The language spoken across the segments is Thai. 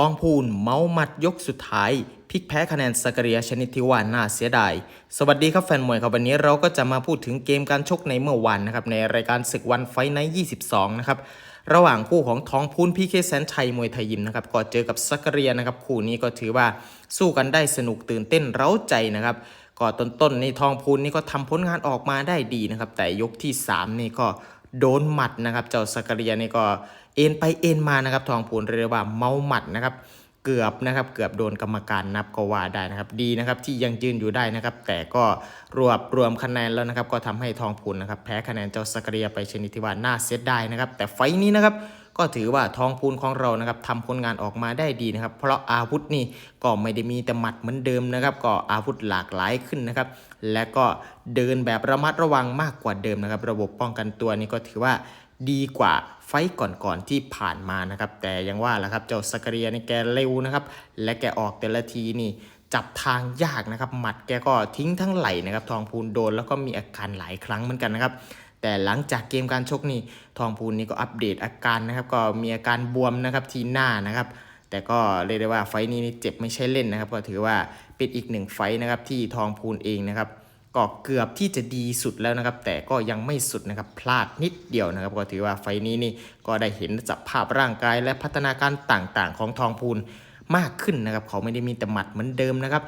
ทองพูนเมาหมัดยกสุดท้ายพลิกแพ้คะแนนสกเรียชนิดที่ว่าน่าเสียดาย สวัสดีครับแฟนมวยครับวันนี้เราก็จะมาพูดถึงเกมการชกในเมื่อวานนะครับในรายการศึกวันไฟใน 22 นะครับระหว่างคู่ของทองพูนพีเคแสนชัยมวยไทยยิมนะครับก็เจอกับสกเรียนะครับคู่นี้ก็ถือว่าสู้กันได้สนุกตื่นเต้นเร้าใจนะครับก็ต้นๆในทองพูนนี่ก็ทำผลงานออกมาได้ดีนะครับแต่ยกที่ 3 นี่ก็ โดนหมัดนะครับ เจ้าสกเรียนี่ก็เอ็นไปเอ็นมานะครับ ทองพูนเรียกว่าเมาหมัดนะครับ เกือบนะครับเกือบโดนกรรมการนับก็ว่าได้นะครับ ดีนะครับที่ยังยืนอยู่ได้นะครับ แต่ก็รวบรวมคะแนนแล้วนะครับ ก็ทำให้ทองพูนนะครับ แพ้คะแนนเจ้าสกเรียไปชนิดที่ว่าน่าเสียดายนะครับ แต่ไฟต์นี้นะครับ ก็ถือว่าทองพูนของเรานะครับทำผลงานออกมาได้ดีนะครับ เพราะอาวุธนี่ก็ไม่ได้มีแต่หมัดเหมือนเดิมนะครับ ก็อาวุธหลากหลายขึ้นนะครับ และก็เดินแบบระมัดระวังมากกว่าเดิมนะครับ ระบบป้องกันตัวนี่ก็ถือว่าดีกว่าไฟก่อนๆที่ผ่านมานะครับ แต่ยังว่าแหละครับเจ้าสกเรียนี่แกเร็วนะครับ และแกออกแต่ละทีนี่จับทางยากนะครับ หมัดแกก็ทิ้งทั้งไหลนะครับ ทองพูนโดนแล้วก็มีอาการหลายครั้งเหมือนกันนะครับ แต่หลังจากเกมการชกนี่ทองพูนนี่ก็อัปเดตอาการนะครับก็มีอาการบวมนะครับที่หน้านะครับแต่ก็เรียกได้ว่าไฟนี้นี่เจ็บไม่ใช่เล่นนะครับ ก็ถือว่าเป็นอีกหนึ่งไฟนะครับที่ทองพูนเองนะครับก็เกือบที่จะดีสุดแล้วนะครับ แต่ก็ยังไม่สุดนะครับพลาดนิดเดียวนะครับ ก็ถือว่าไฟนี้นี่ก็ได้เห็นสภาพร่างกายและพัฒนาการต่างๆ ของทองพูนมากขึ้นนะครับ เขาไม่ได้มีแต่หมัดเหมือนเดิมนะครับ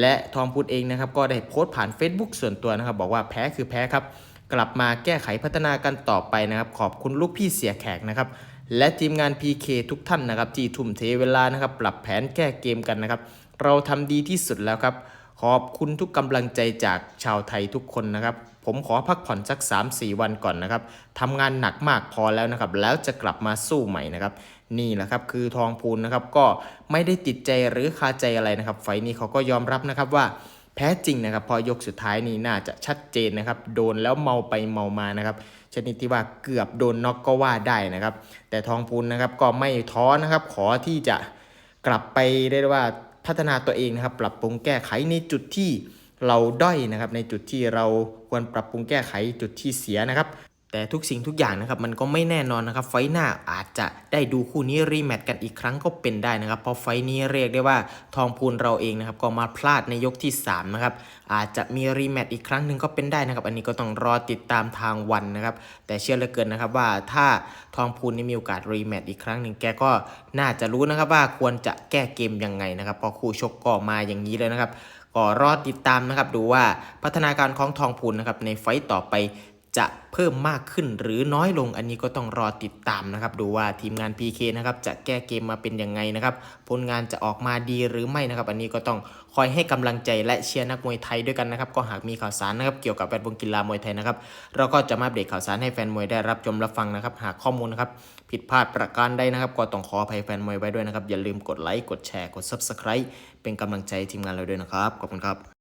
และทองพูนเองนะครับ ก็ได้โพสต์ผ่าน Facebook ส่วนตัวนะครับ บอกว่าแพ้คือแพ้ครับ กลับมาแก้ไขพัฒนากันต่อไปนะครับ ขอบคุณลูกพี่เสียแขกนะครับ และทีมงาน PK ทุกท่านนะครับ ที่ทุ่มเทเวลานะครับ ปรับแผนแก้เกมกันนะครับ เราทำดีที่สุดแล้วครับ ขอบคุณทุกกำลังใจจากชาวไทยทุกคนนะครับ ผมขอพักผ่อนสัก 3-4 วันก่อนนะครับทำงานหนักมากพอแล้วนะครับ แล้วจะกลับมาสู้ใหม่นะครับนี่แหละครับคือทองพูนนะครับก็ไม่ได้ติดใจหรือคาใจอะไรนะครับ ไฟนี้เขาก็ยอมรับนะครับว่า แพ้จริงนะครับพอยกสุดท้ายนี้น่าจะชัดเจนนะครับ โดนแล้วเมาไปเมามานะครับ ชนิดที่ว่าเกือบโดนน็อกก็ว่าได้นะครับ แต่ทองพูนนะครับก็ไม่ท้อนะครับ ขอที่จะกลับไปเรียกได้ว่าพัฒนาตัวเองนะครับ ปรับปรุงแก้ไขในจุดที่เราด้อยนะครับ ในจุดที่เราควรปรับปรุงแก้ไขจุดที่เสียนะครับ แต่ทุกสิ่งทุกอย่างนะครับมันก็ไม่แน่นอนนะครับ ไฟหน้าอาจจะได้ดูคู่นี้รีแมตช์กันอีกครั้งก็เป็นได้นะครับ เพราะไฟนี้เรียกได้ว่าทองพูนเราเองนะครับก็มาพลาดในยกที่3นะครับอาจจะมีรีแมตช์อีกครั้งหนึ่งก็เป็นได้นะครับ อันนี้ก็ต้องรอติดตามทางวันนะครับ แต่เชื่อเหลือเกินนะครับว่าถ้าทองพูนนี่มีโอกาสรีแมตช์อีกครั้งหนึ่งแกก็น่าจะรู้นะครับว่าควรจะแก้เกมยังไงนะครับพอคู่ชกก็มาอย่างนี้เลยนะครับก็รอติดตามนะครับดูว่าพัฒนาการของทองพูนนะครับในไฟต์ต่อไป จะเพิ่มมากขึ้นหรือน้อยลงอันนี้ก็ต้องรอติดตามนะครับ ดูว่าทีมงาน PK นะครับจะแก้เกมมาเป็นยังไงนะครับ ผลงานจะออกมาดีหรือไม่นะครับ อันนี้ก็ต้องคอยให้กำลังใจและเชียร์นักมวยไทยด้วยกันนะครับ ก็หากมีข่าวสารนะครับเกี่ยวกับแวดวงกีฬามวยไทยนะครับ เราก็จะมาอัปเดตข่าวสารให้แฟนมวยได้รับชมรับฟังนะครับ หากข้อมูลนะครับผิดพลาดประการใดนะครับ ก็ต้องขออภัยแฟนมวยไว้ด้วยนะครับอย่าลืมกดไลค์กดแชร์กด Subscribe เป็นกำลังใจทีมงานเราด้วยนะครับขอบคุณครับ